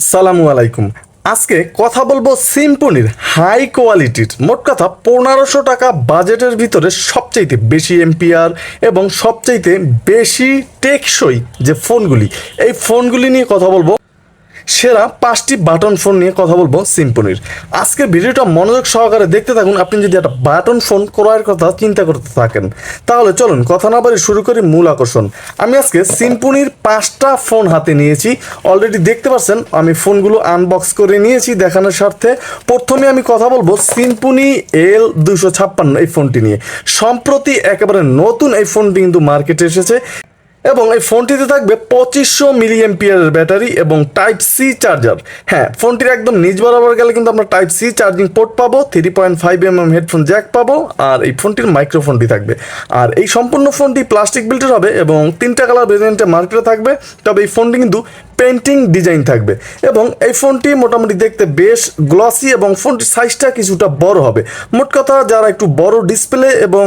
সালামু আলাইকুম। আজকে কথা বলব সিম্পনির হাই কোয়ালিটির মোট কথা পনেরোশো টাকা বাজেটের ভিতরে সবচাইতে বেশি এমপিআর এবং সবচাইতে বেশি টেকসই যে ফোনগুলি, এই ফোনগুলি নিয়ে কথা বলব। সেরা পাঁচটি বাটন ফোন নিয়ে কথা বলব সিম্পনির। আজকে ভিডিওটা মনোযোগ সহকারে দেখতে থাকুন, আপনি যদি একটা বাটন ফোন ক্রয়ের কথা চিন্তা করতে থাকেন, তাহলে চলুন কথা না বাড়ি শুরু করি মূল আকর্ষণ। আমি আজকে সিম্পনির পাঁচটা ফোন হাতে নিয়েছি। অলরেডি দেখতে পাচ্ছেন, আমি ফোনগুলো আনবক্স করে নিয়েছি দেখানোর স্বার্থে। প্রথমে আমি কথা বলব সিম্পনি এল দুশো ছাপ্পান্ন এই ফোনটি নিয়ে। সম্প্রতি একেবারে নতুন এই ফোনটি কিন্তু মার্কেটে এসেছে। এবং এই ফোনটিতে থাকবে পঁচিশশো মিলি এমপিয়ারের ব্যাটারি এবং টাইপ সি চার্জার। হ্যাঁ ফোনটির একদম নিজ বরাবর গেলে কিন্তু আমরা টাইপ সি চার্জিং পোর্ট পাবো, three point five M M headphone jack পাবো, আর এই ফোনটির মাইক্রোফোনটি থাকবে। আর এই সম্পূর্ণ ফোনটি প্লাস্টিক বিল্টের হবে এবং তিনটা কালার ভেরিয়েন্টে মার্কেটে থাকবে, তবে এই ফোনটি কিন্তু পেন্টিং ডিজাইন থাকবে। এবং এই ফোনটি মোটামুটি দেখতে বেশ গ্লসি এবং ফোনটির সাইজটা কিছুটা বড় হবে। মোট কথা, যারা একটু বড় ডিসপ্লে এবং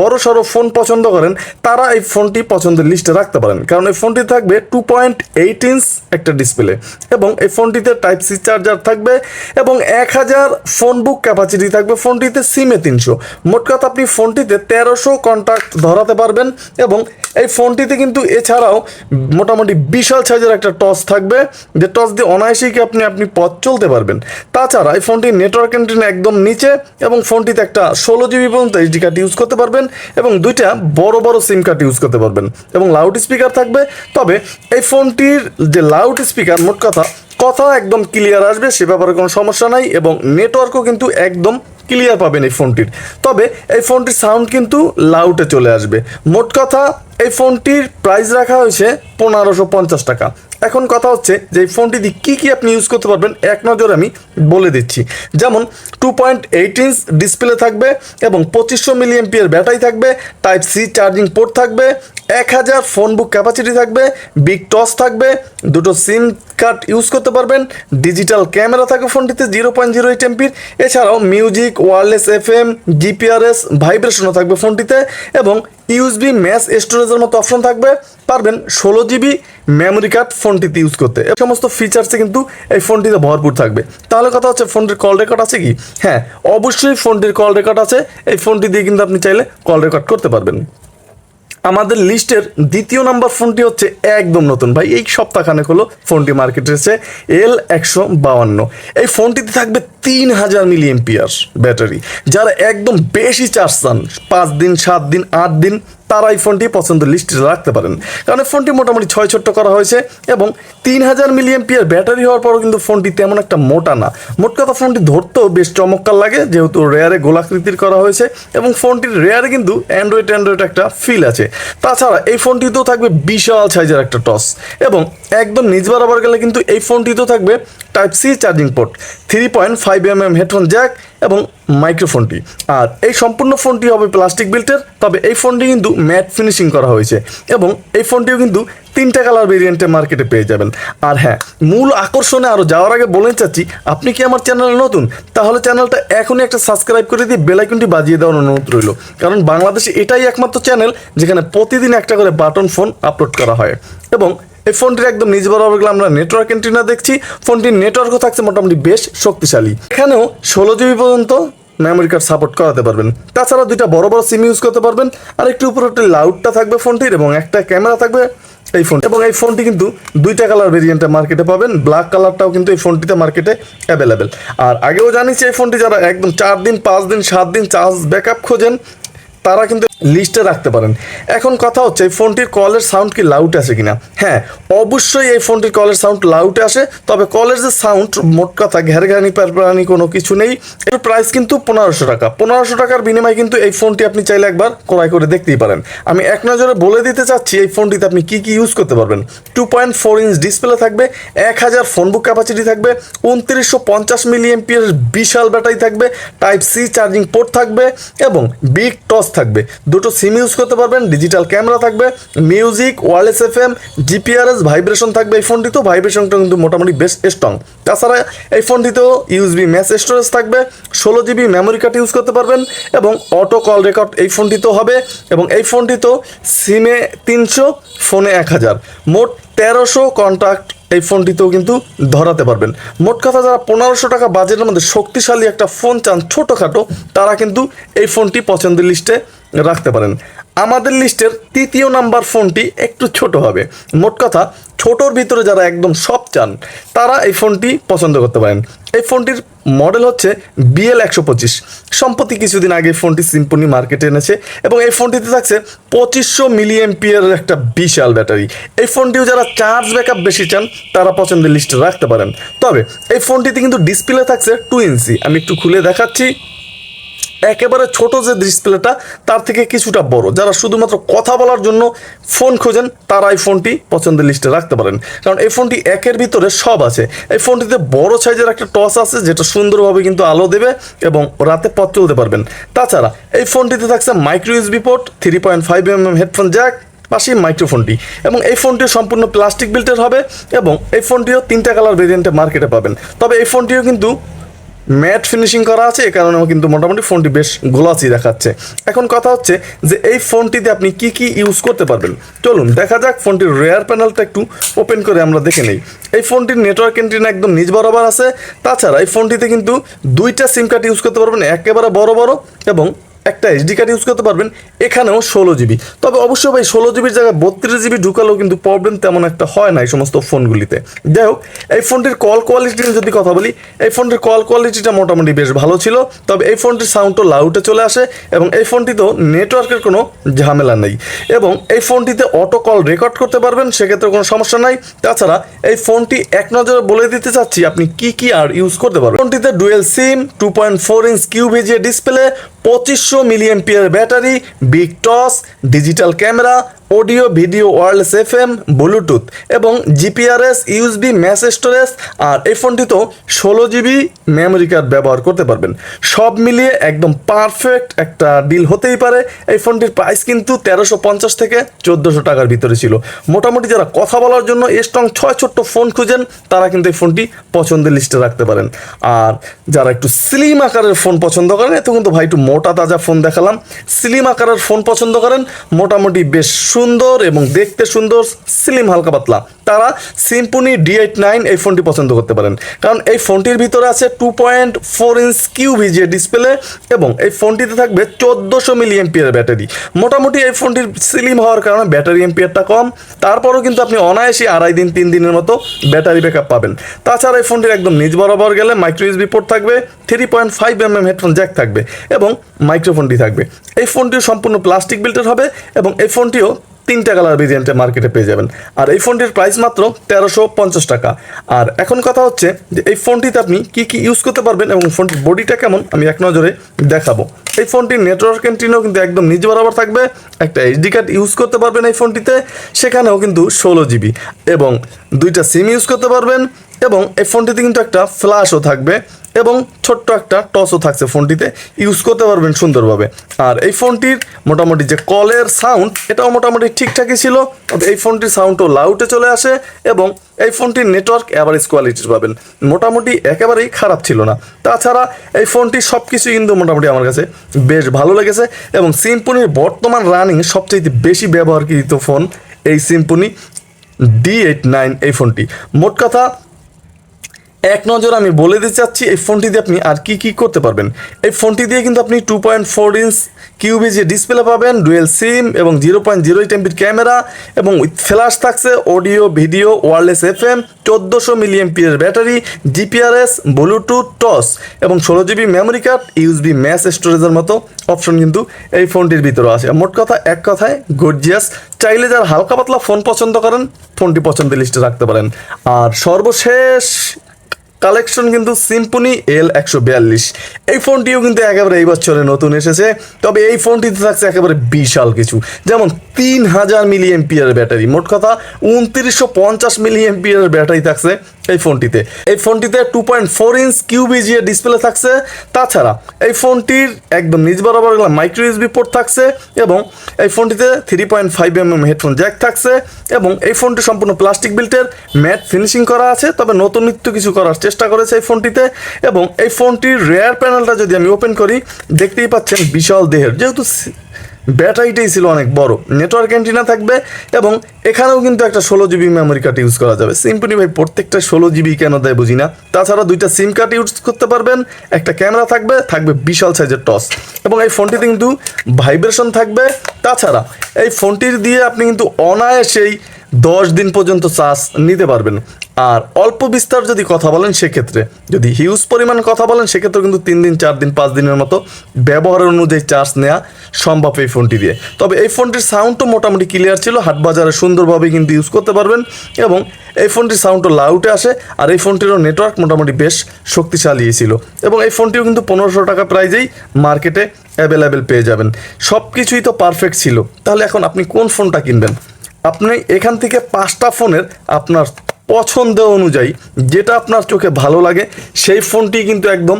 বড় সড়ো ফোন পছন্দ করেন, তারা এই ফোনটি পছন্দের লিস্টে রাখতে পারেন। কারণ এই ফোনটি থাকবে টু পয়েন্ট এইট ইঞ্চ একটা ডিসপ্লে এবং এই ফোনটিতে টাইপ সি চার্জার থাকবে এবং এক হাজার ফোন বুক ক্যাপাসিটি থাকবে ফোনটিতে সিমে তিনশো। মোট কথা আপনি ফোনটিতে তেরোশো কন্ট্যাক্ট ধরাতে পারবেন এবং এই ফোনটিতে কিন্তু এছাড়াও মোটামুটি বিশাল সাইজের একটা টস থাকবে। যে টস দিয়ে অনায়াসেই কি আপনি আপনি পথ চলতে পারবেন। তাছাড়া এই ফোনটির নেটওয়ার্ক এন্ট্রিন একদম নিচে এবং ফোনটিতে একটা ষোলো জিবি পর্যন্ত এইচডি কার্ড ইউজ করতে পারবেন এবং দুইটা বড় বড় সিম কার্ড ইউজ করতে পারবেন। এবং লাউড স্পিকার থাকবে। তবে এই ফোনটির যে লাউড স্পিকার মোট কথা কথা একদম ক্লিয়ার আসবে, সে ব্যাপারে কোনো সমস্যা নাই এবং নেটওয়ার্কও কিন্তু একদম ক্লিয়ার পাবেন এই ফোনটির। তবে এই ফোনটির সাউন্ড কিন্তু লাউটে চলে আসবে। মোট কথা, এই ফোনটির প্রাইস রাখা হয়েছে পনেরোশো পঞ্চাশ টাকা। এখন কথা হচ্ছে যে এই ফোনটি দিয়ে কী কী আপনি ইউজ করতে পারবেন, এক নজর আমি বলে দিচ্ছি। যেমন two point eight inch display থাকবে এবং পঁচিশশো মিলি এমপিয়ার ব্যাটারি থাকবে টাইপ সি চার্জিং পোর্ট থাকবে এক হাজার ফোন বুক ক্যাপাসিটি থাকবে বিগ টস থাকবে, দুটো সিম কার্ড ইউজ করতে পারবেন ডিজিটাল ক্যামেরা থাকবে ফোনটিতে জিরো পয়েন্ট জিরো এইট এমপির এছাড়াও music wireless F M GPRS ভাইব্রেশনও থাকবে ফোনটিতে, এবং ইউএসবি ম্যাস স্টোরেজের মতো অপশন থাকবে, পারবেন ষোলো জিবি মেমোরি কার্ড ফোনটিতে ইউজ করতে। এই সমস্ত ফিচার্সে কিন্তু এই ফোনটিতে ভরপুর থাকবে। তাহলে কথা হচ্ছে ফোনটির কল রেকর্ড আছে কি? হ্যাঁ অবশ্যই ফোনটির কল রেকর্ড আছে, এই ফোনটি দিয়ে কিন্তু আপনি চাইলে কল রেকর্ড করতে পারবেন। আমাদের লিস্টের দ্বিতীয় নাম্বার ফোনটি হচ্ছে একদম নতুন। ভাই, এই সপ্তাহখানেক হলো ফোনটি মার্কেটে এসেছে, এল একশো বাউান্ন এই ফোনটিতে থাকবে তিন হাজার মিলি এমপিয়ার ব্যাটারি। যারা একদম বেশি চার্জ চান, পাঁচ দিন, সাত দিন, আট দিন তারা এই ফোনটি পছন্দের লিস্টে রাখতে পারেন। কারণ এই ফোনটি মোটামুটি ছয় ছোট্ট করা হয়েছে এবং তিন হাজার মিলি পিয়ার ব্যাটারি হওয়ার পরও কিন্তু ফোনটি তেমন একটা মোটা না। মোট কথা ফোনটি ধরতেও বেশ চমৎকার লাগে, যেহেতু রেয়ারে গোলাকৃতির করা হয়েছে এবং ফোনটির রেয়ারে কিন্তু অ্যান্ড্রয়েড অ্যান্ড্রয়েড একটা ফিল আছে। তাছাড়া এই ফোনটিতেও থাকবে বিশাল সাইজের একটা টস এবং একদম নিচ বরাবর গেলে কিন্তু এই ফোনটিতেও থাকবে type C charging port three point five M M headphone jack এবং মাইক্রোফোনটি। আর এই সম্পূর্ণ ফোনটি হবে প্লাস্টিক বিল্টের তবে এই ফোনটি কিন্তু ম্যাট ফিনিশিং করা হয়েছে এবং এই ফোনটিও কিন্তু তিনটা কালার ভেরিয়েন্টে মার্কেটে পেয়ে যাবেন। আর হ্যাঁ মূল আকর্ষণে আরও যাওয়ার আগে বলে চাচ্ছি, আপনি কি আমার চ্যানেলে নতুন? তাহলে চ্যানেলটা এখনই একটা সাবস্ক্রাইব করে দিয়ে বেলাইকনটি বাজিয়ে দেওয়ার অনুরোধ রইল। কারণ বাংলাদেশে এটাই একমাত্র চ্যানেল যেখানে প্রতিদিন একটা করে বাটন ফোন আপলোড করা হয়। এবং এই ফোনটির একদম নিজ বরাবর গেলে আমরা নেটওয়ার্ক এন্ট্রিনা দেখছি। ফোনটির নেটওয়ার্কও থাকছে মোটামুটি বেশ শক্তিশালী। এখানেও ষোলো জিবি পর্যন্ত মেমোরি কার্ড সাপোর্ট করাতে পারবেন। তাছাড়া দুইটা বড় বড় সিম ইউজ করতে পারবেন। আর একটু উপরে একটু লাউডটা থাকবে ফোনটির এবং একটা ক্যামেরা থাকবে এই ফোন। এবং এই ফোনটি কিন্তু দুইটা কালার ভেরিয়েন্টে মার্কেটে পাবেন। ব্ল্যাক কালারটাও কিন্তু এই ফোনটিতে মার্কেটে অ্যাভেলেবেল আর আগেও জানিছি এই ফোনটি যারা একদম চার দিন, পাঁচ দিন, সাত দিন, চার্জ ব্যাকআপ খোঁজেন, তারা কিন্তু লিস্টে রাখতে পারেন। এখন কথা হচ্ছে, এই ফোনটির কলের সাউন্ড কি লাউড আছে কিনা? হ্যাঁ অবশ্যই এই ফোনটির কলের সাউন্ড লাউডে আসে, তবে কলের যে সাউন্ড মোট কথা ঘের ঘানি প্যারপ্রানি কোনো কিছু নেই। এর প্রাইস কিন্তু পনেরোশো টাকা। পনেরোশো টাকার বিনিময়ে কিন্তু এই ফোনটি আপনি চাইলে একবার ক্রয় করে দেখতেই পারেন। আমি এক নজরে বলে দিতে চাচ্ছি, এই ফোনটিতে আপনি কি কি ইউজ করতে পারবেন? Two point four inch display থাকবে, এক হাজার ফোন বুক ক্যাপাসিটি থাকবে, উনত্রিশশো পঞ্চাশ মিলি এমপিএর বিশাল ব্যাটারি থাকবে টাইপ সি চার্জিং পোর্ট থাকবে, এবং বিগ টস থাকবে। দুটো সিম ইউজ করতে পারবেন ডিজিটাল ক্যামেরা থাকবে music wireless F M GPRS vibration থাকবে। এই ফোনটিতেও ভাইব্রেশনটা কিন্তু মোটামুটি বেশ স্ট্রং তাছাড়া এই ফোনটিতেও ইউএসবি ম্যাচ স্টোরেজ থাকবে, ষোলো জিবি মেমোরি কার্ড ইউজ করতে পারবেন এবং অটো কল রেকর্ড এই ফোনটিতেও হবে এবং এই ফোনটিতেও সিমে তিনশো ফোনে এক হাজার। মোট তেরোশো কন্ট্যাক্ট এই ফোনটিতেও কিন্তু ধরাতে পারবেন। মোট কথা যারা পনেরোশো টাকা বাজেটের মধ্যে শক্তিশালী একটা ফোন চান ছোটোখাটো, তারা কিন্তু এই ফোনটি পছন্দের লিস্টে রাখতে পারেন। আমাদের লিস্টের তৃতীয় নাম্বার ফোনটি একটু ছোট হবে। মোট কথা, ছোটোর ভিতরে যারা একদম সব চান, তারা এই ফোনটি পছন্দ করতে পারেন। এই ফোনটির মডেল হচ্ছে বিএল একশো পঁচিশ। সম্প্রতি কিছুদিন আগে ফোনটি সিম্পনি মার্কেটে এনেছে এবং এই ফোনটিতে থাকছে পঁচিশশো মিলি এমপিয়ারের একটা বিশাল ব্যাটারি। এই ফোনটিও যারা চার্জ ব্যাকআপ বেশি চান, তারা পছন্দের লিস্টে রাখতে পারেন। তবে এই ফোনটিতে কিন্তু ডিসপ্লে থাকছে টু ইঞ্চি আমি একটু খুলে দেখাচ্ছি। একেবারে ছোট যে ডিসপ্লেটা তার থেকে কিছুটা বড়। যারা শুধুমাত্র কথা বলার জন্য ফোন খোঁজেন তারা এই ফোনটি পছন্দের লিস্টে রাখতে পারেন। কারণ এই ফোনটি একের ভিতরে সব আছে। এই ফোনটিতে বড় সাইজের একটা টস আছে, যেটা সুন্দরভাবে কিন্তু আলো দেবে এবং রাতে পথ চলতে পারবেন। তাছাড়া এই ফোনটিতে থাকছে micro USB port three point five M M headphone jack পাশেই মাইক্রোফোনটি এবং এই ফোনটিও সম্পূর্ণ প্লাস্টিক বিল্টের হবে এবং এই ফোনটিও তিনটা কালার ভেরিয়েন্টে মার্কেটে পাবেন। তবে এই ফোনটিও কিন্তু ম্যাট ফিনিশিং করা আছে, এ কারণে কিন্তু মোটামুটি ফোনটি বেশ গোলাচি দেখাচ্ছে। এখন কথা হচ্ছে যে, এই ফোনটিতে আপনি কি কি ইউজ করতে পারবেন? চলুন, দেখা যাক ফোনটির রেয়ার প্যানেলটা একটু ওপেন করে আমরা দেখে নেই। এই ফোনটির নেটওয়ার্ক এন্ট্রিনা একদম নিজ বরাবর আছে। তাছাড়া এই ফোনটিতে কিন্তু দুইটা সিম কার্ড ইউজ করতে পারবেন, একেবারে বড় বড় এবং একটা এইচডি কার্ড ইউজ করতে পারবেন, এখানেও ষোলো জিবি তবে অবশ্যই ভাই, ষোলো জিবির জায়গায় বত্রিশ জিবি ঢুকালেও কিন্তু প্রবলেম তেমন একটা হয় না এই সমস্ত ফোনগুলিতে যাই হোক, এই ফোনটির কল কোয়ালিটি যদি কথা বলি, এই ফোনটির কল কোয়ালিটিটা মোটামুটি বেশ ভালো ছিল, তবে এই ফোনটির সাউন্ডও লাউটে চলে আসে এবং এই ফোনটিতেও নেটওয়ার্কের কোনো ঝামেলা নেই। এবং এই ফোনটিতে অটো কল রেকর্ড করতে পারবেন, সেক্ষেত্রে কোনো সমস্যা নাই। তাছাড়া এই ফোনটি এক নজরে বলে দিতে চাচ্ছি, আপনি কি কি আর ইউজ করতে পারবেন? ফোনটিতে dual SIM two point four inch Q VGA display পঁচিশশো milliampere battery big torch digital camera audio, video wireless F M Bluetooth এবং জিপিআরএস ইউএসবি ম্যাস স্টোরেজ আর এই ফোনটিতেও ষোলো জিবি মেমোরি কার্ড ব্যবহার করতে পারবেন। সব মিলিয়ে একদম পারফেক্ট একটা ডিল হতেই পারে। এই ফোনটির প্রাইস কিন্তু তেরোশো পঞ্চাশ থেকে চোদ্দোশো টাকার ভিতরে ছিল। মোটামুটি যারা কথা বলার জন্য স্ট্রং ছয় ছোট্ট ফোন খুঁজেন, তারা কিন্তু এই ফোনটি পছন্দের লিস্টে রাখতে পারেন। আর যারা একটু স্লিম আকারের ফোন পছন্দ করেন, এত কিন্তু ভাই একটু মোটা, তাজা ফোন দেখালাম। স্লিম আকারের ফোন পছন্দ করেন, মোটামুটি বেশ সুন্দর এবং দেখতে সুন্দর স্লিম হালকা পাতলা। তারা সিম্পনি ডি এইট নাইন এই ফোনটি পছন্দ করতে পারেন। কারণ এই ফোনটির ভিতরে আছে two point four inch Q VGA display এবং এই ফোনটিতে থাকবে চোদ্দোশো মিলি এমপিয়ার ব্যাটারি মোটামুটি এই ফোনটির স্লিম হওয়ার কারণে ব্যাটারি এমপিয়ারটা কম। তারপরও কিন্তু আপনি অনায়াসে আড়াই দিন, তিন দিনের মতো ব্যাটারি ব্যাকআপ পাবেন। তাছাড়া এই ফোনটির একদম নিজ বরাবর গেলে মাইক্রো ইউএসবি পোর্ট থাকবে three point five M M headphone jack থাকবে এবং মাইক্রোফোনটি থাকবে। এই ফোনটিও সম্পূর্ণ প্লাস্টিক বিল্টের হবে এবং এই ফোনটিও তিনটা কালার ভেরিয়েন্টে মার্কেটে পেয়ে যাবেন। আর এই ফোনটির প্রাইস মাত্র তেরোশো পঞ্চাশ টাকা। আর এখন কথা হচ্ছে যে এই ফোনটিতে আপনি কি কি ইউজ করতে পারবেন এবং ফোনটির বডিটা কেমন, আমি এক নজরে দেখাবো। এই ফোনটির নেটওয়ার্ক এন্ট্রিনও কিন্তু একদম নিজ বরাবর থাকবে। একটা এইচডি কার্ড ইউজ করতে পারবেন এই ফোনটিতে। সেখানেও কিন্তু ষোলো জিবি এবং দুইটা সিম ইউজ করতে পারবেন। এবং এই ফোনটিতে কিন্তু একটা ফ্ল্যাশও থাকবে এবং ছোট্ট একটা টসও থাকছে ফোনটিতে। ইউজ করতে পারবেন সুন্দরভাবে। আর এই ফোনটির মোটামুটি যে কলের সাউন্ড, এটাও মোটামুটি ঠিকঠাকই ছিল। এই ফোনটির সাউন্ডও লাউটে চলে আসে এবং এই ফোনটির নেটওয়ার্ক অ্যাভারেজ কোয়ালিটির পাবেন। মোটামুটি একেবারেই খারাপ ছিল না। তাছাড়া এই ফোনটির সব কিছু কিন্তু মোটামুটি আমার কাছে বেশ ভালো লেগেছে এবং সিম্পনির বর্তমান রানিং সবচেয়ে বেশি ব্যবহারকৃত ফোন এই সিম্পনি ডি এইট নাইন এই ফোনটি। মোট কথা এক নজর আমি বলে দিতে চাচ্ছি, এই ফোনটি দিয়ে আপনি আর কি কি করতে পারবেন? এই ফোনটি দিয়ে কিন্তু আপনি two point four inch QV যে ডিসপ্লে পাবেন ডুয়েল সিম এবং জিরো পয়েন্ট জিরো এইট এমপির ক্যামেরা এবং উইথ ফ্ল্যাশ থাকছে audio video wireless F M চোদ্দোশো মিলি এমপিএর ব্যাটারি জিপিআরএস ব্লুটুথ টস এবং ষোলো GB memory card USB mass স্টোরেজের মতো অপশন কিন্তু এই ফোনটির ভিতরে আছে। মোট কথা, এক কথায় গর্জিয়াস চাইলে যারা হালকা পাতলা ফোন পছন্দ করেন, ফোনটি পছন্দের লিস্টে রাখতে পারেন। আর সর্বশেষ কালেকশন কিন্তু সিম্পনি এল একশো বিয়াল্লিশ। এই ফোনটিও কিন্তু একেবারে এই বছরে নতুন এসেছে, তবে এই ফোনটিতে থাকছে একেবারে বিশাল কিছু। যেমন তিন হাজার মিলি এমপিয়ার ব্যাটারি, মোট কথা উনত্রিশশো পঞ্চাশ মিলি এমপিয়ার ব্যাটারি থাকছে। এই ফোনটিতে। এই ফোনটিতে two point four inch QVGA display থাকছে। তাছাড়া এই ফোনটির একদম নিজ বরাবর মাইক্রো ইউএসবি পোর্ট থাকছে এবং এই ফোনটিতে three point five M M headphone jack থাকছে এবং এই ফোনটি সম্পূর্ণ প্লাস্টিক বিল্টের ম্যাট ফিনিশিং করা আছে, তবে নতুন নিত্য কিছু করার চেষ্টা করেছে এই ফোনটিতে এবং এই ফোনটির রেয়ার প্যানেলটা যদি আমি ওপেন করি, দেখতেই পাচ্ছেন বিশাল দেহের, যেহেতু ব্যাটারিটাই ছিল অনেক বড়। নেটওয়ার্ক অ্যান্টিনা থাকবে এবং এখানেও কিন্তু একটা ষোলো জিবি মেমোরি কার্ড ইউজ করা যাবে। সিম্পনি ভাই, প্রত্যেকটা ষোলো জিবি কেন দেয় বুঝি না? তাছাড়া দুইটা সিম কার্ড ইউজ করতে পারবেন, একটা ক্যামেরা থাকবে থাকবে বিশাল সাইজের টস এবং এই ফোনটিতে কিন্তু ভাইব্রেশন থাকবে। তাছাড়া এই ফোনটির দিয়ে আপনি কিন্তু অনায়াসেই দশ দিন পর্যন্ত চার্জ নিতে পারবেন। আর অল্প বিস্তার যদি কথা বলেন সেক্ষেত্রে, যদি হিউজ পরিমাণ কথা বলেন সেক্ষেত্রে কিন্তু তিন দিন, চার দিন, পাঁচ দিনের মতো ব্যবহারের অনুযায়ী চার্জ নেওয়া সম্ভব এই ফোনটি দিয়ে। তবে এই ফোনটির সাউন্ডও মোটামুটি ক্লিয়ার ছিল। হাট বাজারে সুন্দরভাবে কিন্তু ইউজ করতে পারবেন এবং এই ফোনটির সাউন্ডও লাউটে আসে আর এই ফোনটিরও নেটওয়ার্ক মোটামুটি বেশ শক্তিশালী ছিল। এবং এই ফোনটিও কিন্তু পনেরোশো টাকা প্রাইজেই মার্কেটে অ্যাভেলেবেল পেয়ে যাবেন। সব কিছুই তো পারফেক্ট ছিল। তাহলে এখন আপনি কোন ফোনটা কিনবেন? আপনি এখান থেকে পাঁচটা ফোনের আপনার পছন্দ অনুযায়ী যেটা আপনার চোখে ভালো লাগে, সেই ফোনটি কিন্তু একদম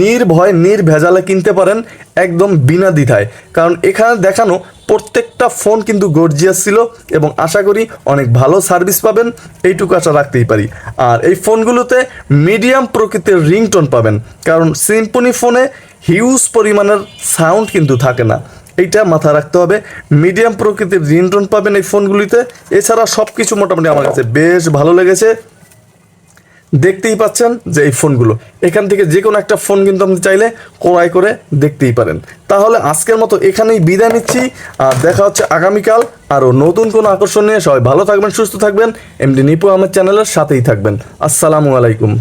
নির্ভয়, নির্ভেজালে কিনতে পারেন একদম বিনা দ্বিধায়। কারণ এখানে দেখানো প্রত্যেকটা ফোন কিন্তু গর্জিয়াস ছিল এবং আশা করি অনেক ভালো সার্ভিস পাবেন, এইটুকু আশা রাখতেই পারি। আর এই ফোনগুলোতে মিডিয়াম প্রকৃতির রিংটোন পাবেন, কারণ সিম্পনি ফোনে হিউজ পরিমাণের সাউন্ড কিন্তু থাকে না। এইটা মাথায় রাখতে হবে। মিডিয়াম প্রকৃতির রিংটোন পাবেন এই ফোনগুলিতে। এছাড়া সব কিছু মোটামুটি আমার কাছে বেশ ভালো লেগেছে। দেখতেই পাচ্ছেন যে এই ফোনগুলো। এখান থেকে যে কোনো একটা ফোন কিন্তু আপনি চাইলে ক্রয় করে দেখতেই পারেন। তাহলে আজকের মতো এখানেই বিদায় নিচ্ছি। আর দেখা হচ্ছে আগামীকাল আরও নতুন কোনো আকর্ষণ নিয়ে। সবাই ভালো থাকবেন, সুস্থ থাকবেন। এমডি নিপু আহমেদ চ্যানেলের সাথেই থাকবেন। আসসালামু আলাইকুম।